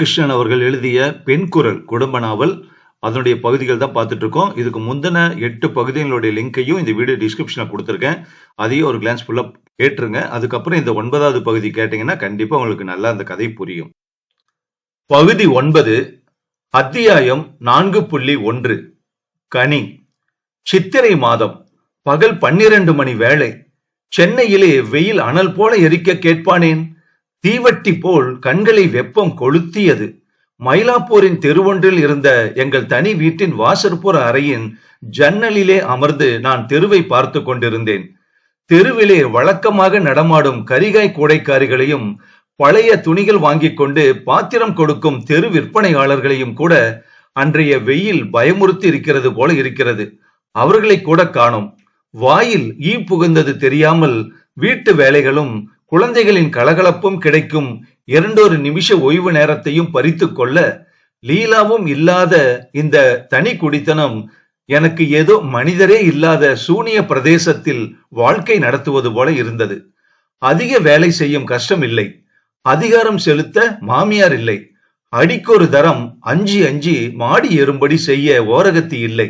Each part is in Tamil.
கிருஷ்ணன் அவர்கள் எழுதிய பெண் குரல் குடும்ப நாவல் அதனுடைய பகுதிகள் தான் பார்த்துட்டு இருக்கோம். இதுக்கு முந்தின எட்டு பகுதிகளுடைய லிங்கையும் இந்த வீடியோ டிஸ்கிரிப்ஷனில் கொடுத்துருக்கேன். அதையும் ஒரு கிளான்ஸ் ஃபுல்லா கேட்டுருங்க அதுக்கப்புறம் இந்த ஒன்பதாவது பகுதி கேட்டீங்கன்னா கண்டிப்பா உங்களுக்கு நல்லா அந்த கதை புரியும். பகுதி ஒன்பது அத்தியாயம் நான்கு புள்ளி ஒன்று கனி சித்திரை மாதம் பகல் பன்னிரண்டு மணி வேளை சென்னையிலே வெயில் அனல் போல எரிக்க கேட்பானேன்? தீவட்டி போல் கண்களை வெப்பம் கொளுத்தியது. மயிலாப்பூரின் தெருவொன்றில் இருந்த எங்கள் தனி வீட்டின் வாசற்புற அறையின் ஜன்னலிலே அமர்ந்து நான் தெருவை பார்த்து கொண்டிருந்தேன். தெருவிலே வழக்கமாக நடமாடும் கரிகாய் கூடைக்காரிகளையும் பழைய துணிகள் வாங்கிக் கொண்டு பாத்திரம் கொடுக்கும் தெரு விற்பனையாளர்களையும் கூட அன்றைய வெயில் பயமுறுத்தி இருக்கிறது போல இருக்கிறது. அவர்களை கூட காணோம். வாயில் ஈ புகுந்தது தெரியாமல் வீட்டு வேலைகளும் குழந்தைகளின் கலகலப்பும் கிடைக்கும் இரண்டொரு நிமிஷ ஓய்வு நேரத்தையும் பறித்து கொள்ள லீலாவும் இல்லாத இந்த தனி குடித்தனம் எனக்கு ஏதோ மனிதரே இல்லாத சூனிய பிரதேசத்தில் வாழ்க்கை நடத்துவது போல இருந்தது. அதிக வேலை செய்யும் கஷ்டம் இல்லை. அதிகாரம் செலுத்த மாமியார் இல்லை. அடிக்கொரு தரம் அஞ்சி அஞ்சி மாடி ஏறும்படி செய்ய ஓரகத்தி இல்லை.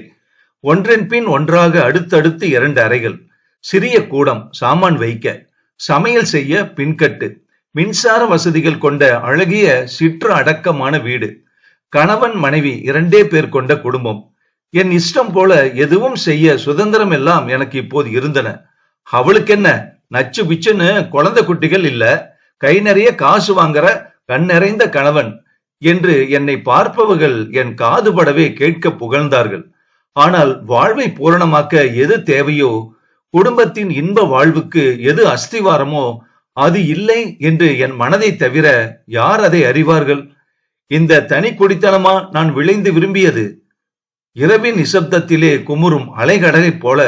ஒன்றன் பின் ஒன்றாக அடுத்தடுத்து இரண்டு அறைகள். சிறிய கூடம் சாமான் வைக்க. சமையல் செய்ய பின்கட்டு. மின்சார வசதிகள் கொண்ட அழகிய சிற்று அடக்கமான வீடு. கணவன் மனைவி இரண்டே பேர் கொண்ட குடும்பம். என் இஷ்டம் போல எதுவும் செய்ய சுதந்திரம் எல்லாம் எனக்கு இப்போது இருந்தன. அவளுக்கு என்ன நச்சு பிச்சுன்னு குழந்தை குட்டிகள் இல்ல. கை நிறைய காசு வாங்குற கண் நிறைந்த கணவன் என்று என்னை பார்ப்பவர்கள் என் காதுபடவே கேட்க புகழ்ந்தார்கள். ஆனால் வாழ்வை பூரணமாக்க எது தேவையோ குடும்பத்தின் இன்ப வாழ்வுக்கு எது அஸ்திவாரமோ அது இல்லை என்று என் மனதை தவிர யார் அதை அறிவார்கள்? இந்த தனி குடித்தனமா நான் விளைந்து விரும்பியது? இரவின் நிசப்தத்திலே குமுறும் அலைகடலைப் போல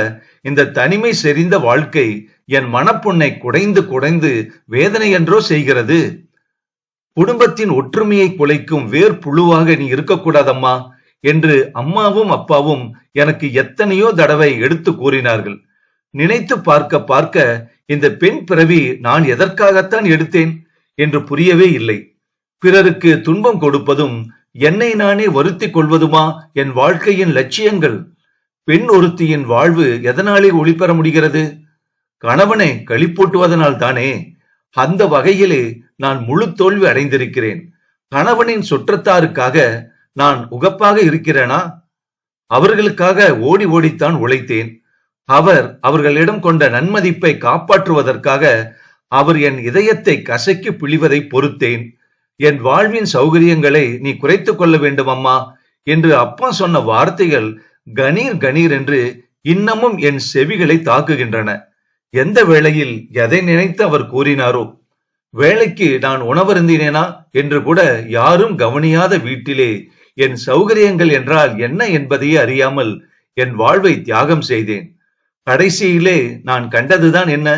இந்த தனிமை செறிந்த வாழ்க்கை என் மனப்புண்ணை குடைந்து குடைந்து வேதனை என்றோ செய்கிறது? குடும்பத்தின் ஒற்றுமையை குலைக்கும் வேர் புழுவாக நீ இருக்கக்கூடாதம்மா என்று அம்மாவும் அப்பாவும் எனக்கு எத்தனையோ தடவை எடுத்து கூறினார்கள். நினைத்து பார்க்க பார்க்க இந்த பெண் பிறவி நான் எதற்காகத்தான் எடுத்தேன் என்று புரியவே இல்லை. பிறருக்கு துன்பம் கொடுப்பதும் என்னை நானே வருத்தி கொள்வதுமா என் வாழ்க்கையின் லட்சியங்கள்? பெண் ஒருத்தியின் வாழ்வு எதனாலே ஒளிபெற முடிகிறது? கணவனை கழிப்பூட்டுவதனால் தானே அந்த வகையிலே நான் முழு தோல்வி அடைந்திருக்கிறேன். கணவனின் சுற்றத்தாருக்காக நான் உகப்பாக இருக்கிறேனா? அவர்களுக்காக ஓடி ஓடித்தான் உழைத்தேன். அவர் அவர்களிடம் கொண்ட நன்மதிப்பை காப்பாற்றுவதற்காக அவர் என் இதயத்தை கசக்கி பிழிவதை பொறுத்தேன். என் வாழ்வின் சௌகரியங்களை நீ குறைத்துக் கொள்ள வேண்டும் அம்மா என்று அப்பா சொன்ன வார்த்தைகள் கணீர் கணீர் என்று இன்னமும் என் செவிகளை தாக்குகின்றன. எந்த வேளையில் எதை நினைத்து அவர் கூறினாரோ வேலைக்கு நான் உணவருந்தினேனா? என்று கூட யாரும் கவனியாத வீட்டிலே என் சௌகரியங்கள் என்றால் என்ன என்பதையே அறியாமல் என் வாழ்வை தியாகம் செய்தேன். கடைசியிலே நான் கண்டதுதான் என்ன?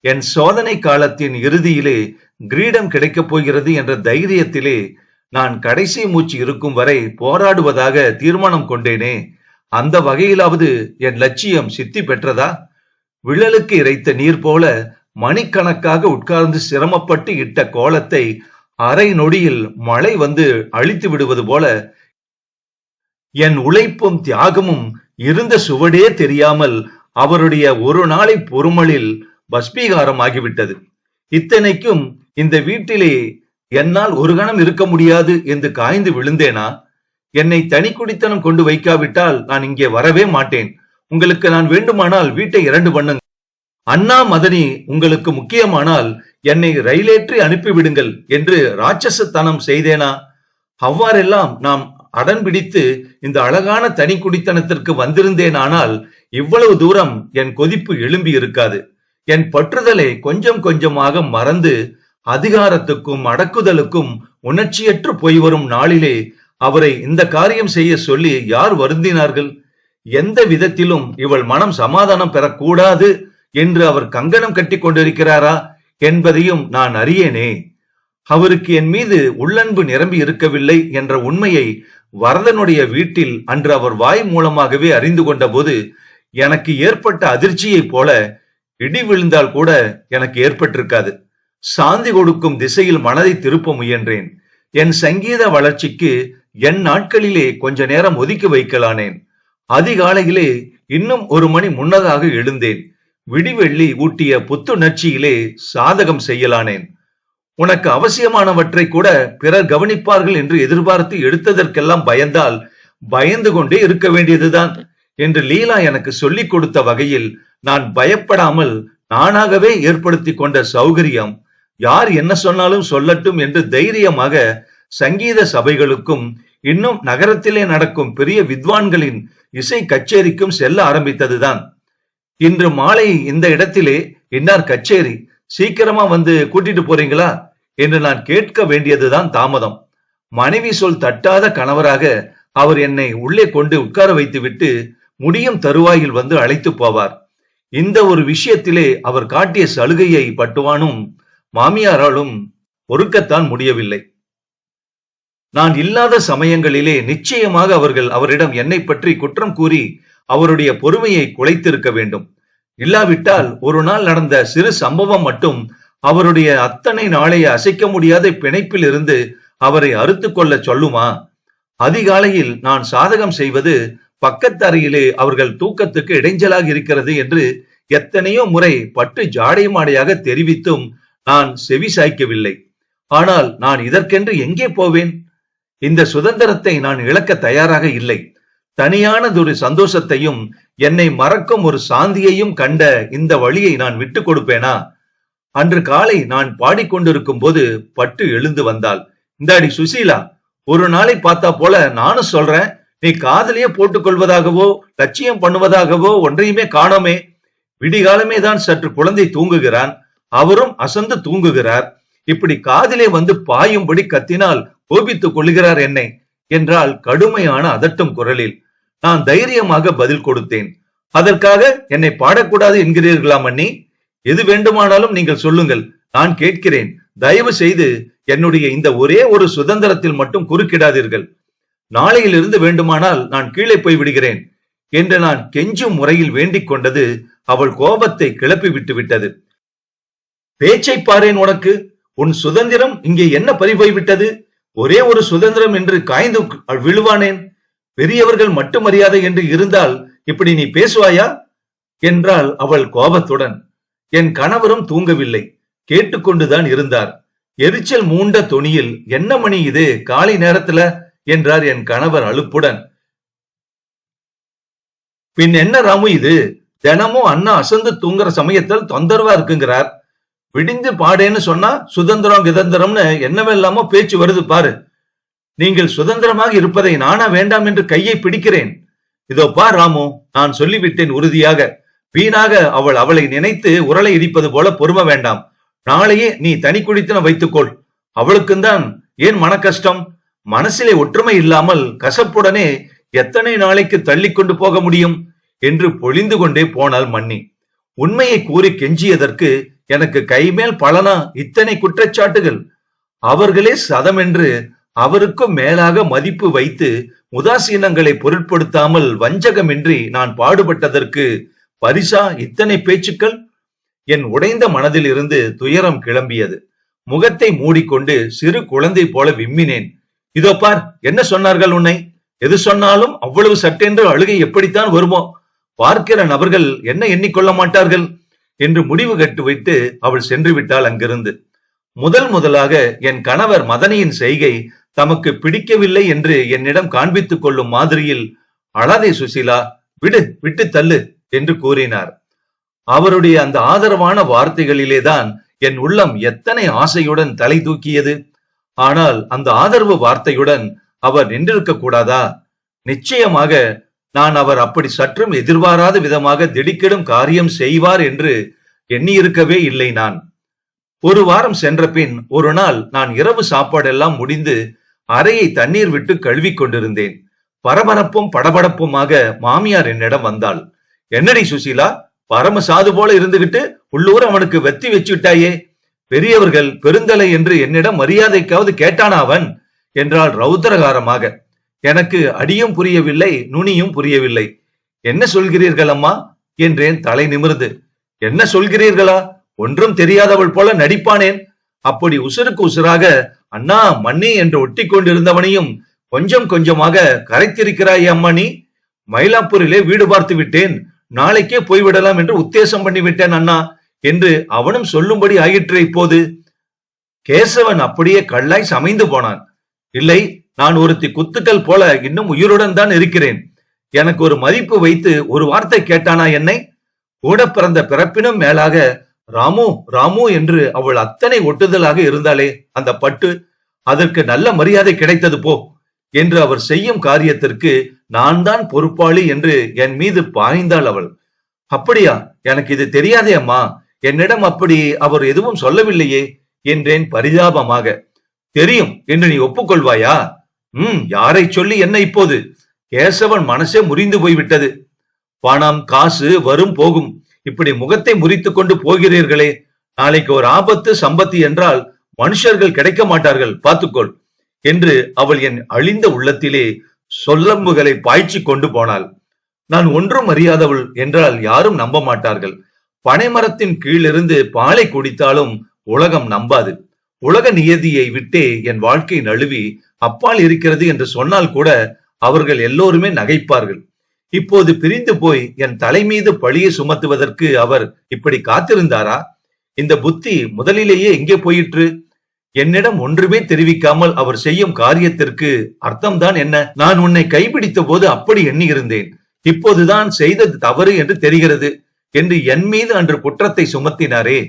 என் சோதனை காலத்தின் இறுதியிலே கிரீடம் கிடைக்கப் போகிறது என்ற தைரியத்திலே நான் கடைசி மூச்சு இருக்கும் வரை போராடுவதாக தீர்மானம் கொண்டேனே. அந்த வகையிலாவது என் லட்சியம் சித்தி பெற்றதா? விழலுக்கு இறைத்த நீர் போல மணிக்கணக்காக உட்கார்ந்து சிரமப்பட்டு இட்ட கோலத்தை அரை நொடியில் மழை வந்து அழித்து விடுவது போல என் உழைப்பும் தியாகமும் இருந்த சுவடே தெரியாமல் அவருடைய ஒரு நாளை பொறுமலில் பஸ்பீகாரம் ஆகிவிட்டது. இத்தனைக்கும் இந்த வீட்டிலே என்னால் ஒரு கணம் இருக்க முடியாது என்று காய்ந்து விழுந்தேனா? என்னை தனி குடித்தனம் கொண்டு வைக்காவிட்டால் நான் இங்கே வரவே மாட்டேன். உங்களுக்கு நான் வேண்டுமானால் வீட்டை இரண்டு பண்ணுங்க. அண்ணா மதனி உங்களுக்கு முக்கியமானால் என்னை ரயிலேற்றி அனுப்பிவிடுங்கள் என்று ராட்சசத்தனம் செய்தேனா? அவ்வாறெல்லாம் நாம் அடன் பிடித்து இந்த அழகான தனி குடித்தனத்திற்கு வந்திருந்தேனானால் இவ்வளவு தூரம் என் கொதிப்பு எழும்பி இருக்காது. என் பற்றுதலை கொஞ்சம் கொஞ்சமாக மறந்து அதிகாரத்துக்கும் அடக்குதலுக்கும் உணர்ச்சியற்று போய் வரும் நாளிலே அவரை இந்த காரியம் செய்ய சொல்லி யார் வருந்தினார்கள்? எந்த விதத்திலும் இவள் மனம் சமாதானம் பெறக்கூடாது என்று அவர் கங்கணம் கட்டி கொண்டிருக்கிறாரா என்பதையும் நான் அறியேனே. அவருக்கு என் மீது உள்ளன்பு நிரம்பி இருக்கவில்லை என்ற உண்மையை வரதனுடைய வீட்டில் அன்று அவர் வாய் மூலமாகவே அறிந்து கொண்ட போது எனக்கு ஏற்பட்ட அதிர்ச்சியைப் போல இடி விழுந்தால் கூட எனக்கு ஏற்பட்டிருக்காது. சாந்தி கொடுக்கும் திசையில் மனதை திருப்ப முயன்றேன். என் சங்கீத வளர்ச்சிக்கு என் நாட்களிலே கொஞ்ச நேரம் ஒதுக்கி வைக்கலானேன். அதிகாலையிலே இன்னும் ஒரு மணி முன்னதாக எழுந்தேன். விடிவெள்ளி ஊட்டிய புத்துணர்ச்சியிலே சாதகம் செய்யலானேன். உனக்கு அவசியமானவற்றை கூட பிறர் கவனிப்பார்கள் என்று எதிர்பார்த்து எடுத்ததற்கெல்லாம் பயந்தால் பயந்து கொண்டே இருக்க வேண்டியதுதான் என்று லீலா எனக்கு சொல்லிக் கொடுத்த வகையில் நான் பயப்படாமல் நானாகவே ஏற்படுத்தி கொண்ட சௌகரியம். யார் என்ன சொன்னாலும் சொல்லட்டும் என்று தைரியமாக சங்கீத சபைகளுக்கும் இன்னும் நகரத்திலே நடக்கும் பெரிய வித்வான்களின் இசை கச்சேரிக்கும் செல்ல ஆரம்பித்ததுதான். இன்று மாலை இந்த இடத்திலே இன்னார் கச்சேரி சீக்கிரமா வந்து கூட்டிட்டு போறீங்களா என்று நான் கேட்க வேண்டியதுதான் தாமதம். மனைவி சொல் தட்டாத கணவராக அவர் என்னை உள்ளே கொண்டு உட்கார வைத்துவிட்டு முடியும் தருவாயில் வந்து அழைத்து போவார். இந்த ஒரு விஷயத்திலே அவர் காட்டிய சலுகையை பட்டுவானும் மாமியாராலும் பொறுக்கத்தான் முடியவில்லை. நான் இல்லாத சமயங்களிலே நிச்சயமாக அவர்கள் அவரிடம் என்னை பற்றி குற்றம் கூறி அவருடைய பொறுமையை குலைத்திருக்க வேண்டும். இல்லாவிட்டால் ஒரு நாள் நடந்த சிறு சம்பவம் மட்டும் அவருடைய அத்தனை நாளைய அசைக்க முடியாத பிணைப்பில் இருந்து அவரை அறுத்து கொள்ள சொல்லுமா? அதிகாலையில் நான் சாதகம் செய்வது பக்கத்தறையிலே அவர்கள் தூக்கத்துக்கு இடைஞ்சலாக இருக்கிறது என்று எத்தனையோ முறை பட்டு ஜாடை மாடையாக தெரிவித்தும் நான் செவி சாய்க்கவில்லை. ஆனால் நான் இதற்கென்று எங்கே போவேன்? இந்த சுதந்திரத்தை நான் இழக்க தயாராக இல்லை. தனியானதொரு சந்தோஷத்தையும் என்னை மறக்கும் ஒரு சாந்தியையும் கண்ட இந்த வழியை நான் விட்டு கொடுப்பேனா? அன்று காலை நான் பாடிக்கொண்டிருக்கும் போது பட்டு எழுந்து வந்தாள். இந்தாடி சுசீலா ஒரு நாளை பார்த்தா போல நானும் சொல்றேன். நீ காதலியே போட்டுக்கொள்வதாகவோ லட்சியம் பண்ணுவதாகவோ ஒன்றையுமே காணோமே. விடிகாலமே தான் சற்று குழந்தை தூங்குகிறான். அவரும் அசந்து தூங்குகிறார். இப்படி காதிலே வந்து பாயும்படி கத்தினால் கோபித்துக் கொள்கிறார் என்னை என்றால் கடுமையான அதட்டும் குரலில். நான் தைரியமாக பதில் கொடுத்தேன். அதற்காக என்னை பாடக்கூடாது என்கிறீர்களா மன்னி? எது வேண்டுமானாலும் நீங்கள் சொல்லுங்கள். நான் கேட்கிறேன். தயவு செய்து என்னுடைய இந்த ஒரே ஒரு சுதந்திரத்தில் மட்டும் குறுக்கிடாதீர்கள். நாளையிலிருந்து வேண்டுமானால் நான் கீழே போய் விடுகிறேன் என்று நான் கெஞ்சும் முறையில் வேண்டிக் கொண்டது அவள் கோபத்தை கிளப்பி விட்டு விட்டது. பேச்சை பாரேன் உனக்கு. உன் சுதந்திரம் இங்கே என்ன பறிபோய்விட்டது? ஒரே ஒரு சுதந்திரம் என்று காய்ந்து விழுவானேன். பெரியவர்கள் மட்டும் மரியாதை என்று இருந்தால் இப்படி நீ பேசுவாயா? என்றாள் அவள் கோபத்துடன். என் கணவரும் தூங்கவில்லை. கேட்டுக்கொண்டுதான் இருந்தார். எரிச்சல் மூண்ட தொனியில் என்ன மணி இது? காலை நேரத்துல? என்றார் என் கணவர் அலுப்புடன். பின் என்ன ராமு இது? தினமும் அண்ணா அசந்து தூங்குற சமயத்தில் தொந்தரவா இருக்குங்கிறார். விடிந்து பாடேன்னு சொன்னா சுதந்திரம் கிதந்திரம்னு என்னவெல்லாமோ பேச்சு வருது பாரு. நீங்கள் சுதந்திரமாக இருப்பதை நானா வேண்டாம் என்று கையை பிடிக்கிறேன். இதோ பா ராமு நான் சொல்லிவிட்டேன் உறுதியாக. வீணாக அவள் அவளை நினைத்து உரலை இடிப்பது போல பொறும வேண்டாம். நாளையே நீ தனி குடித்தன வைத்துக்கொள். அவளுக்கும் தான் ஏன் மன கஷ்டம் மனசிலே ஒற்றுமை இல்லாமல் கசப்புடனே எத்தனை நாளைக்கு தள்ளி கொண்டு போக முடியும்? என்று பொழிந்து கொண்டே போனாள் மன்னி. உண்மையை கூறி கெஞ்சியதற்கு எனக்கு கைமேல் பலனா இத்தனை குற்றச்சாட்டுகள்? அவர்களே சதம் என்று அவருக்கும் மேலாக மதிப்பு வைத்து உதாசீனங்களை பொருட்படுத்தாமல் வஞ்சகமின்றி நான் பாடுபட்டதற்கு பரிசா இத்தனை பேச்சுக்கள்? என் உடைந்த மனதில் இருந்து துயரம் கிளம்பியது. முகத்தை மூடிக்கொண்டு சிறு குழந்தை போல விம்மினேன். இதோ பார் என்ன சொன்னார்கள் உன்னை? எது சொன்னாலும் அவ்வளவு சட்டென்று அழுகை எப்படித்தான் வருமோ? பார்க்கிற நபர்கள் என்ன எண்ணிக்கொள்ள மாட்டார்கள்? என்று முடிவு கட்டு வைத்து அவள் சென்று விட்டாள் அங்கிருந்து. முதல் முதலாக என் கணவர் மதனியின் செய்கை தமக்கு பிடிக்கவில்லை என்று என்னிடம் காண்பித்துக் கொள்ளும் மாதிரியில் அழாதே சுசீலா விடு விட்டு தள்ளு என்று கூறினார். அவருடைய அந்த ஆதரவான வார்த்தைகளிலேதான் என் உள்ளம் எத்தனை ஆசையுடன் தலை தூக்கியது. ஆனால் அந்த ஆதரவு வார்த்தையுடன் அவர் நின்றிருக்க கூடாதா? நிச்சயமாக நான் அவர் அப்படி சற்றும் எதிர்பாராத விதமாக திடுக்கிடும் காரியம் செய்வார் என்று எண்ணியிருக்கவே இல்லை நான். ஒரு வாரம் சென்ற பின் ஒரு நாள் நான் இரவு சாப்பாடெல்லாம் முடிந்து அறையை தண்ணீர் விட்டு கழுவிக் கொண்டிருந்தேன். பரபரப்பும் படபடப்புமாக மாமியார் என்னிடம் வந்தாள். என்னடி சுசீலா பரம சாது போல இருந்துகிட்டு உள்ளூர் அவனுக்கு வெத்தி வச்சுட்டாயே. பெரியவர்கள் பெருந்தலை என்று என்னிடம் மரியாதைக்காவது கேட்டானா அவன்? என்றாள் ரௌத்ரகாரமாக. எனக்கு அடியும் புரியவில்லை நுனியும் புரியவில்லை. என்ன சொல்கிறீர்கள் அம்மா? என்றேன் தலை நிமிர்ந்து. என்ன சொல்கிறீர்களா? ஒன்றும் தெரியாதவள் போல நடிப்பானேன். அப்படி உசுருக்கு உசுராக அண்ணா மண்ணி என்று ஒட்டி கொண்டிருந்தவனையும் கொஞ்சம் கொஞ்சமாக கரைத்திருக்கிறாய் அம்மணி. மயிலாப்பூரிலே வீடு பார்த்து விட்டேன். நாளைக்கே போய்விடலாம் என்று உத்தேசம் பண்ணிவிட்டேன் அண்ணா என்று அவனும் சொல்லும்படி ஆயிற்று இப்போது. கேசவன் அப்படியே கல்லாய் சமைந்து போனான். இல்லை நான் ஒருத்தி குத்துக்கள் போல இன்னும் உயிருடன் தான் இருக்கிறேன். எனக்கு ஒரு மதிப்பு வைத்து ஒரு வார்த்தை கேட்டானா என்னை? கூட பிறந்த பிறப்பினும் மேலாக ராமு ராமு என்று அவள் அத்தனை ஒட்டுதலாக இருந்தாளே அந்த பட்டு அதற்கு நல்ல மரியாதை கிடைத்தது போ என்று அவர் செய்யும் காரியத்திற்கு நான் தான் பொறுப்பாளி என்று என் மீது பாய்ந்தாள் அவள். அப்படியா? எனக்கு இது தெரியாதே அம்மா. என்னிடம் அப்படி அவர் எதுவும் சொல்லவில்லையே என்றேன் பரிதாபமாக. தெரியும் என்று நீ ஒப்புக்கொள்வாயா? ம் யாரை சொல்லி என்ன இப்போது? கேசவன் மனசே முறிந்து போய்விட்டது. பணம் காசு வரும் போகும். இப்படி முகத்தை முறித்துக் கொண்டு போகிறீர்களே. நாளைக்கு ஒரு ஆபத்து சம்பத்து என்றால் மனுஷர்கள் கிடைக்க மாட்டார்கள். பார்த்துக்கொள். என்று அவள் என் அழிந்த உள்ளத்திலே சொல்லம்புகளை பாய்ச்சி கொண்டு போனாள். நான் ஒன்றும் அறியாதவள் என்றால் யாரும் நம்ப மாட்டார்கள். பனைமரத்தின் கீழிருந்து பாலை குடித்தாலும் உலகம் நம்பாது. உலக நியதியை விட்டே என் வாழ்க்கை நழுவி அப்பால் இருக்கிறது என்று சொன்னால் கூட அவர்கள் எல்லோருமே நகைப்பார்கள். இப்போது பிரிந்து போய் என் தலை மீது பழியை சுமத்துவதற்கு அவர் இப்படி காத்திருந்தாரா? இந்த புத்தி முதலிலேயே எங்கே போயிற்று? என்னிடம் ஒன்றுமே தெரிவிக்காமல் அவர் செய்யும் காரியத்திற்கு அர்த்தம்தான் என்ன? நான் உன்னை கைப்பிடித்த போது அப்படி எண்ணி இருந்தேன் இப்போதுதான் செய்தது தவறு என்று தெரிகிறது என்று என் மீது அன்று குற்றத்தை சுமத்தினாரே.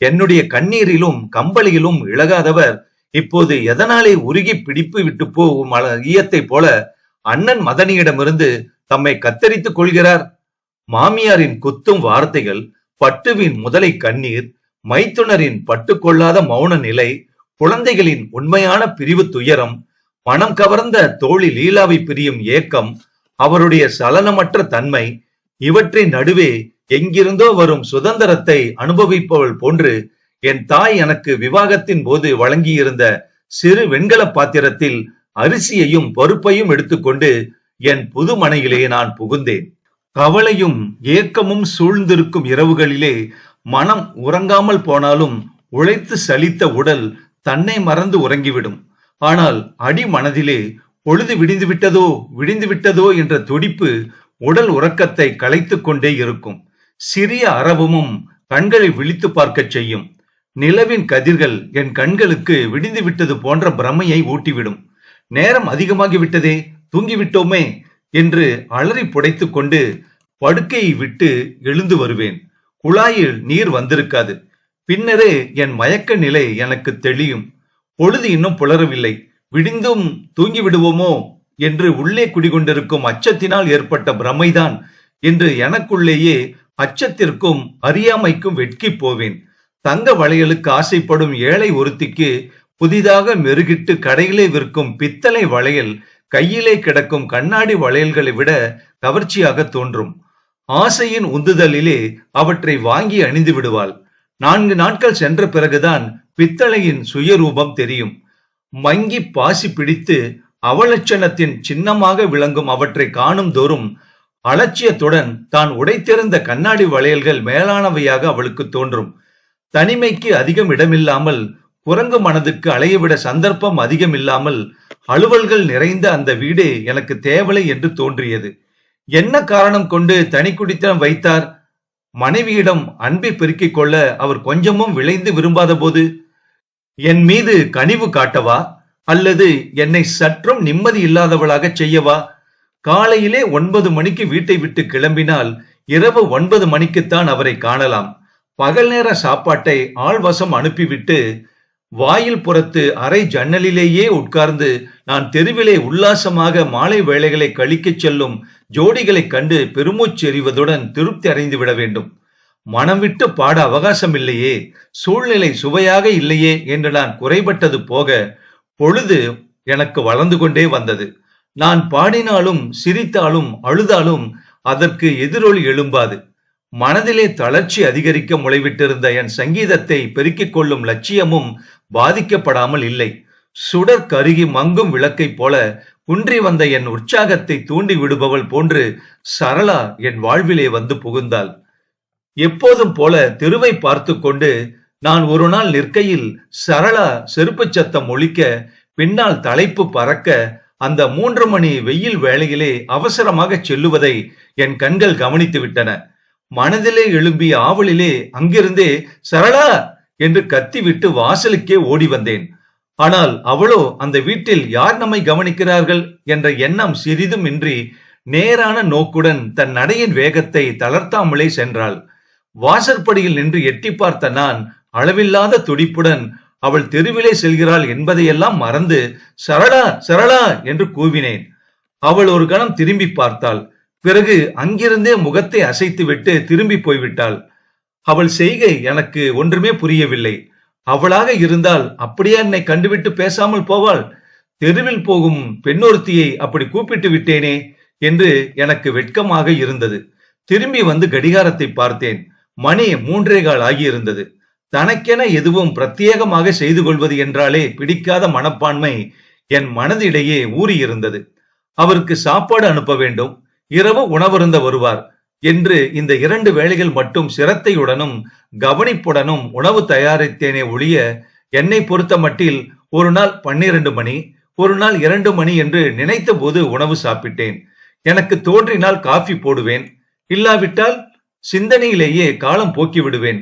என்னுடைய கண்ணீரிலும் கம்பளியிலும் இழகாதவர் இப்போது எதனாலே உருகி பிடிப்பு விட்டு போகும் ஈயத்தை போல அண்ணன் மதனியிடமிருந்து தம்மை கத்தரித்துக் கொள்கிறார். மாமியாரின் குத்தும் வார்த்தைகள் பட்டுவின் முதலை கண்ணீர் மைத்துனரின் பட்டுக்கொள்ளாத மௌன நிலை குழந்தைகளின் உண்மையான பிரிவு துயரம் மனம் கவர்ந்த தோழி லீலாவை பிரியும் ஏக்கம் அவருடைய சலனமற்ற தன்மை இவற்றின் நடுவே எங்கிருந்தோ வரும் சுதந்திரத்தை அனுபவிப்பவள் போன்று என் தாய் எனக்கு விவாகத்தின் போது வழங்கியிருந்த சிறு வெண்கல பாத்திரத்தில் அரிசியையும் பருப்பையும் எடுத்துக்கொண்டு என் புது மனையிலே நான் புகுந்தேன். கவலையும் ஏக்கமும் சூழ்ந்திருக்கும் இரவுகளிலே மனம் உறங்காமல் போனாலும் உழைத்து சலித்த உடல் தன்னை மறந்து உறங்கிவிடும். ஆனால் அடி மனதிலே பொழுது விடிந்து விட்டதோ விடிந்து விட்டதோ என்ற துடிப்பு உடல் உறக்கத்தை களைத்துக் கொண்டே இருக்கும். சிறிய அரவமும் கண்களை விழித்து பார்க்கச் செய்யும். நிலவின் கதிர்கள் என் கண்களுக்கு விடிந்து விட்டது போன்ற பிரமையை ஊட்டிவிடும். நேரம் அதிகமாகிவிட்டதே தூங்கிவிட்டோமே என்று அலறி புடைத்துக் கொண்டு படுக்கையை விட்டு எழுந்து வருவேன். குழாயில் நீர் வந்திருக்காது. பின்னரே என் மயக்க நிலை எனக்கு தெளியும். பொழுது இன்னும் புலரவில்லை. விடிந்தும் தூங்கி விடுவோமோ என்று உள்ளே குடிகொண்டிருக்கும் அச்சத்தினால் ஏற்பட்ட பிரமைதான் என்று எனக்குள்ளேயே அச்சத்திற்கும் அறியாமைக்கும் வெட்கி போவேன். தங்க வளையலுக்கு ஆசைப்படும் ஏழை ஒருத்திக்கு புதிதாக மெருகிட்டு கடையிலே விற்கும் பித்தளை வளையல் கையிலே கிடக்கும் கண்ணாடி வளையல்களை விட கவர்ச்சியாக தோன்றும். ஆசையின் உந்துதலிலே அவற்றை வாங்கி அணிந்து விடுவாள். நான்கு நாட்கள் சென்ற பிறகுதான் பித்தளையின் சுயரூபம் தெரியும். மங்கி பாசி பிடித்து அவலட்சணத்தின் சின்னமாக விளங்கும் அவற்றை காணும் தோறும் அலட்சியத்துடன் தான் உடைத்திருந்த கண்ணாடி வளையல்கள் மேலானவையாக அவளுக்கு தோன்றும். தனிமைக்கு அதிகம் இடமில்லாமல் குரங்கு மனதுக்கு அலையவிட சந்தர்ப்பம் அதிகம் இல்லாமல் அலுவல்கள் நிறைந்த அந்த வீடு எனக்கு தேவலை என்று தோன்றியது. என்ன காரணம் கொண்டு தனி குடித்தனம் வைத்தார்? மனைவியிடம் அன்பை பெருக்கிக் கொள்ள அவர் கொஞ்சமும் விளைந்து விரும்பாத போது என் மீது கனிவு காட்டவா? அல்லது என்னை சற்றும் நிம்மதி இல்லாதவளாக செய்யவா? காலையிலே ஒன்பது மணிக்கு வீட்டை விட்டு கிளம்பினால் இரவு ஒன்பது மணிக்குத்தான் அவரை காணலாம். பகல் நேர சாப்பாட்டை ஆள்வசம் அனுப்பிவிட்டு வாயில் புறத்து அரை ஜன்னலிலேயே உட்கார்ந்து நான் தெருவிலே உல்லாசமாக மாலை வேளைகளை கழிக்கச் செல்லும் ஜோடிகளைக் கண்டு பெருமூச்செறிவதுடன் திருப்தி அடைந்து விட வேண்டும். மனம் விட்டு பாட அவகாசம் இல்லையே சூழ்நிலை சுவையாக இல்லையே என்று நான் குறைபட்டது போக பொழுது எனக்கு வளர்ந்து கொண்டே வந்தது. நான் பாடினாலும் சிரித்தாலும் அழுதாலும் அதற்கு எதிரொலி எழும்பாது. மனதிலே தளர்ச்சி அதிகரிக்க முளைவிட்டிருந்த என் சங்கீதத்தை பெருக்கிக் கொள்ளும் லட்சியமும் பாதிக்கப்படாமல் இல்லை. சுடர் கருகி மங்கும் விளக்கைப் போல குன்றி வந்த என் உற்சாகத்தை தூண்டி விடுபவள் போன்று சரளா என் வாழ்விலே வந்து புகுந்தாள். எப்போதும் போல தெருவை பார்த்து கொண்டு நான் ஒரு நாள் நிற்கையில் சரளா செருப்புச் சத்தம் ஒழிக்க பின்னால் தலைப்பு பறக்க அந்த மூன்று மணி வெயில் வேளையிலே அவசரமாக செல்லுவதை என் கண்கள் கவனித்து விட்டன. மனதிலே எழும்பிய ஆவலிலே அங்கிருந்தே சரளா என்று கத்திவிட்டு வாசலுக்கே ஓடி வந்தேன். ஆனால் அவளோ அந்த வீட்டில் யார் நம்மை கவனிக்கிறார்கள் என்ற எண்ணம் சிறிதும் இன்றி நேரான நோக்குடன் தன் நடையின் வேகத்தை தளர்த்தாமலே சென்றாள். வாசற்படியில் நின்று எட்டி பார்த்த நான் அளவில்லாத துடிப்புடன் அவள் தெருவிலே செல்கிறாள் என்பதையெல்லாம் மறந்து சரளா சரளா என்று கூவினேன். அவள் ஒரு கணம் திரும்பி பார்த்தாள். பிறகு அங்கிருந்தே முகத்தை அசைத்துவிட்டு திரும்பி போய்விட்டாள். அவள் செய்கை எனக்கு ஒன்றுமே புரியவில்லை. அவளாக இருந்தால் அப்படியே என்னை கண்டுவிட்டு பேசாமல் போவாள்? தெருவில் போகும் பெண்ணொருத்தியை அப்படி கூப்பிட்டு விட்டேனே என்று எனக்கு வெட்கமாக இருந்தது. திரும்பி வந்து கடிகாரத்தை பார்த்தேன். மணி மூன்றே கால் ஆகியிருந்தது. தனக்கென எதுவும் பிரத்யேகமாக செய்து கொள்வது என்றாலே பிடிக்காத மனப்பான்மை என் மனதிடையே ஊறியிருந்தது. அவருக்கு சாப்பாடு அனுப்ப வேண்டும். இரவு உணவருந்த வருவார் என்று இந்த இரண்டு வேளைகள் மட்டும் சிரத்தையுடனும் கவனிப்புடனும் உணவு தயாரித்தேனே ஒழிய என்னை பொறுத்த மட்டில் ஒரு நாள் பன்னிரண்டு மணி ஒரு நாள் இரண்டு மணி என்று நினைத்த போது உணவு சாப்பிட்டேன். எனக்கு தோன்றினால் காஃபி போடுவேன். இல்லாவிட்டால் சிந்தனையிலேயே காலம் போக்கி விடுவேன்.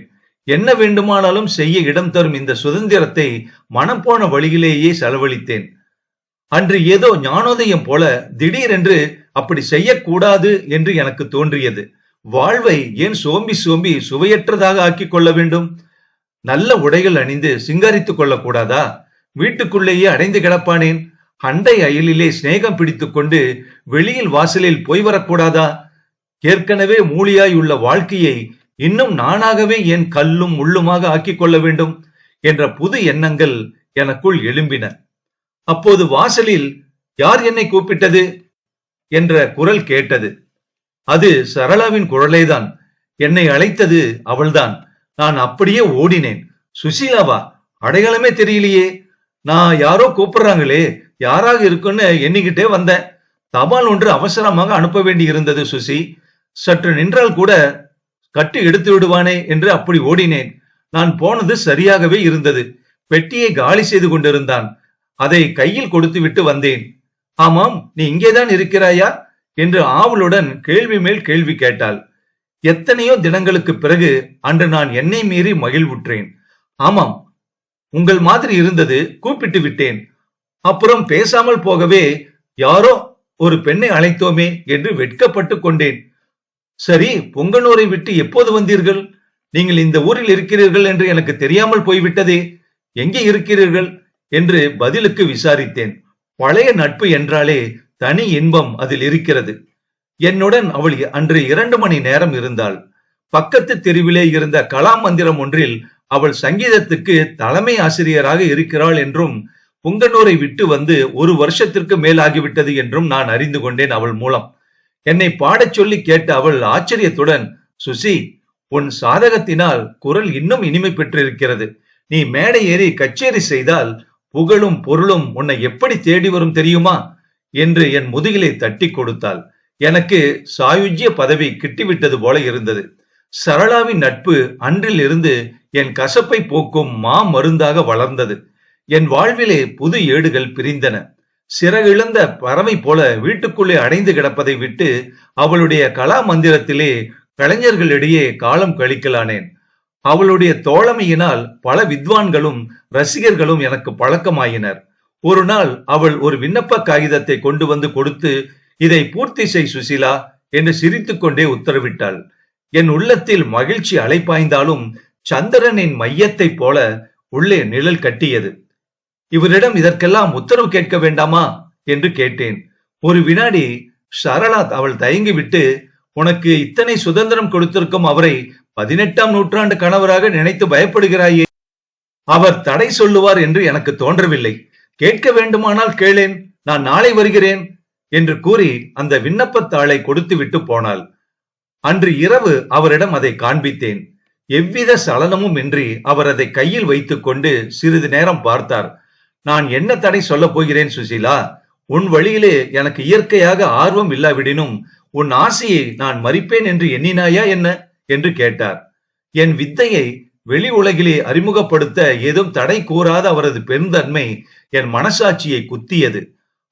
என்ன வேண்டுமானாலும் செய்ய இடம் தரும் இந்த சுதந்திரத்தை மனம் போன வழியிலேயே செலவழித்தேன். அன்று ஏதோ ஞானோதயம் போல திடீரென்று அப்படி செய்யக்கூடாது என்று எனக்கு தோன்றியது. வாழ்வை ஏன் சோம்பி சோம்பி சுவையற்றதாக ஆக்கிக் கொள்ள வேண்டும்? நல்ல உடைகள் அணிந்து சிங்காரித்துக் கொள்ளக்கூடாதா? வீட்டுக்குள்ளேயே அடைந்து கிடப்பானேன். அண்டை அயலிலே சிநேகம் பிடித்துக் கொண்டு வெளியில் வாசலில் போய் வரக்கூடாதா? ஏற்கனவே மூலியாய் உள்ள வாழ்க்கையை இன்னும் நானாகவே ஏன் கல்லும் முள்ளுமாக ஆக்கிக் கொள்ள வேண்டும்? என்ற புது எண்ணங்கள் எனக்குள் எழும்பின. அப்போது வாசலில் யார் என்னை கூப்பிட்டது? என்ற குரல் கேட்டது. அது சரளாவின் குரலேதான். என்னை அழைத்தது அவள்தான். நான் அப்படியே ஓடினேன். சுசீலாவா அடையாளமே தெரியலையே. நான் யாரோ கூப்பிடுறாங்களே யாராக இருக்குன்னு எண்ணிக்கிட்டே வந்தேன். தபால் ஒன்று அவசரமாக அனுப்ப வேண்டி இருந்தது சுசி சற்று நின்றால் கூட கட்டி எடுத்து விடுவானே என்று அப்படி ஓடினேன். நான் போனது சரியாகவே இருந்தது. பெட்டியை காலி செய்து கொண்டிருந்தான். அதை கையில் கொடுத்து விட்டு வந்தேன். ஆமாம் நீ இங்கேதான் இருக்கிறாயா? என்று ஆவலுடன் கேள்வி மேல் கேள்வி கேட்டாள். எத்தனையோ தினங்களுக்கு பிறகு அன்று நான் என்னை மீறி மகிழ்வுற்றேன். ஆமாம் உங்கள் மாதிரி இருந்தது கூப்பிட்டு விட்டேன். அப்புறம் பேசாமல் போகவே யாரோ ஒரு பெண்ணை அழைத்தோமே என்று வெட்கப்பட்டு கொண்டேன். சரி பொங்கனூரை விட்டு எப்போது வந்தீர்கள்? நீங்கள் இந்த ஊரில் இருக்கிறீர்கள் என்று எனக்கு தெரியாமல் போய்விட்டதே. எங்கே இருக்கிறீர்கள்? என்று பதிலுக்கு விசாரித்தேன். பழைய நட்பு என்றாலே தனி இன்பம் அதில் இருக்கிறது. என்னுடன் அவள் அன்று இரண்டு மணி நேரம் இருந்தாள். பக்கத்து தெருவிலே இருந்த கலா மந்திரம் ஒன்றில் அவள் சங்கீதத்துக்கு தலைமை ஆசிரியராக இருக்கிறாள் என்றும் புங்கனூரை விட்டு வந்து ஒரு வருஷத்திற்கு மேலாகிவிட்டது என்றும் நான் அறிந்து கொண்டேன் அவள் மூலம். என்னை பாடச் சொல்லி கேட்ட அவள் ஆச்சரியத்துடன் சுசி உன் சாதகத்தினால் குரல் இன்னும் இனிமை பெற்றிருக்கிறது. நீ மேடை ஏறி கச்சேரி செய்தால் புகழும் பொருளும் உன்னை எப்படி தேடி வரும் தெரியுமா? என்று என் முதுகிலை தட்டி கொடுத்தாள். எனக்கு சாயுஜ்ய பதவி கிட்டிவிட்டது போல இருந்தது. சரளாவின் நட்பு அன்றில் இருந்து என் கசப்பை போக்கும் மா மருந்தாக வளர்ந்தது. என் வாழ்விலே புது ஏடுகள் பிரிந்தன. சிறகிழந்த பறவை போல வீட்டுக்குள்ளே அடைந்து கிடப்பதை விட்டு அவளுடைய கலா மந்திரத்திலே கலைஞர்களிடையே காலம் கழிக்கலானேன். அவளுடைய தோழமையினால் பல வித்வான்களும் ரசிகர்களும் எனக்கு பழக்கமாயினர். ஒரு நாள் அவள் ஒரு விண்ணப்ப காகிதத்தை கொண்டு வந்து கொடுத்து இதை பூர்த்தி செய் சுசிலா என்று சிரித்துக் கொண்டே உத்தரவிட்டாள். என் உள்ளத்தில் மகிழ்ச்சி அலைப்பாய்ந்தாலும் சந்திரனின் மையத்தைப் போல உள்ளே நிழல் கட்டியது. இவரிடம் இதற்கெல்லாம் உத்தரவு கேட்க வேண்டாமா? என்று கேட்டேன். ஒரு வினாடி சரளாத் அவள் தயங்கிவிட்டு உனக்கு இத்தனை சுதந்திரம் கொடுத்திருக்கும் அவரை பதினெட்டாம் நூற்றாண்டு கணவராக நினைத்து பயப்படுகிறாயே. அவர் தடை சொல்லுவார் என்று எனக்கு தோன்றவில்லை. கேட்க வேண்டுமானால் கேளேன் நான் நாளை வருகிறேன் என்று கூறி அந்த விண்ணப்பத்தாளை கொடுத்துவிட்டு போனாள். அன்று இரவு அவரிடம் அதை காண்பித்தேன். எவ்வித சலனமும் இன்றி அவர் அதை கையில் வைத்துக் கொண்டு சிறிது நேரம் பார்த்தார். நான் என்ன தடை சொல்லப் போகிறேன் சுசீலா? உன் வழியிலே எனக்கு இயற்கையாக ஆர்வம் இல்லாவிடினும் உன் ஆசையை நான் மறிப்பேன் என்று எண்ணினாயா என்ன? என்று கேட்டார். என் வித்தையை வெளி உலகிலே அறிமுகப்படுத்த ஏதும் தடை கூறாத அவரது பெருந்தன்மை என் மனசாட்சியை குத்தியது.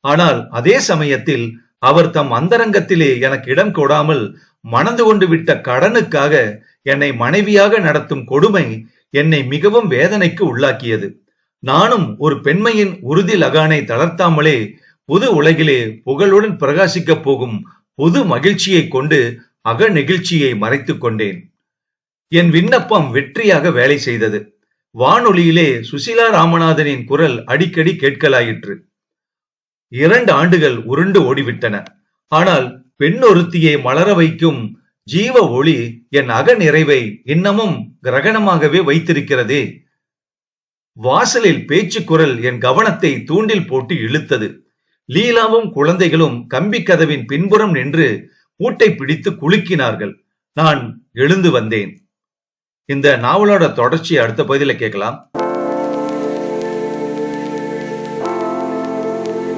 ஆனால் அதே சமயத்தில் அவர் தம் அந்தரங்கத்திலே எனக்கு இடம் கொடாமல் மணந்து கொண்டு விட்ட கடனுக்காக என்னை மனைவியாக நடத்தும் கொடுமை என்னை மிகவும் வேதனைக்கு உள்ளாக்கியது. நானும் ஒரு பெண்மையின் உறுதி லகானை தளர்த்தாமலே புது உலகிலே புகழுடன் பிரகாசிக்கப் போகும் புது மகிழ்ச்சியை கொண்டு அக நெகிழ்ச்சியை மறைத்துக் கொண்டேன் என் விண்ணப்பம் வெற்றியாக வேலை செய்தது. வானொலியிலே சுசிலா ராமநாதனின் குரல் அடிக்கடி கேட்கலாயிற்று. இரண்டு ஆண்டுகள் உருண்டு ஓடிவிட்டன. ஆனால் பெண் ஒருத்தியை மலர வைக்கும் ஜீவ ஒளி என் அக நிறைவை இன்னமும் கிரகணமாகவே வைத்திருக்கிறதே. வாசலில் பேச்சு குரல் என் கவனத்தை தூண்டில் போட்டு இழுத்தது. லீலாவும் குழந்தைகளும் கம்பி கதவின் பின்புறம் நின்று பூட்டை பிடித்து குலுக்கினார்கள். நான் எழுந்து வந்தேன். இந்த நாவலோட தொடர்ச்சி அடுத்த பகுதியில கேட்கலாம்.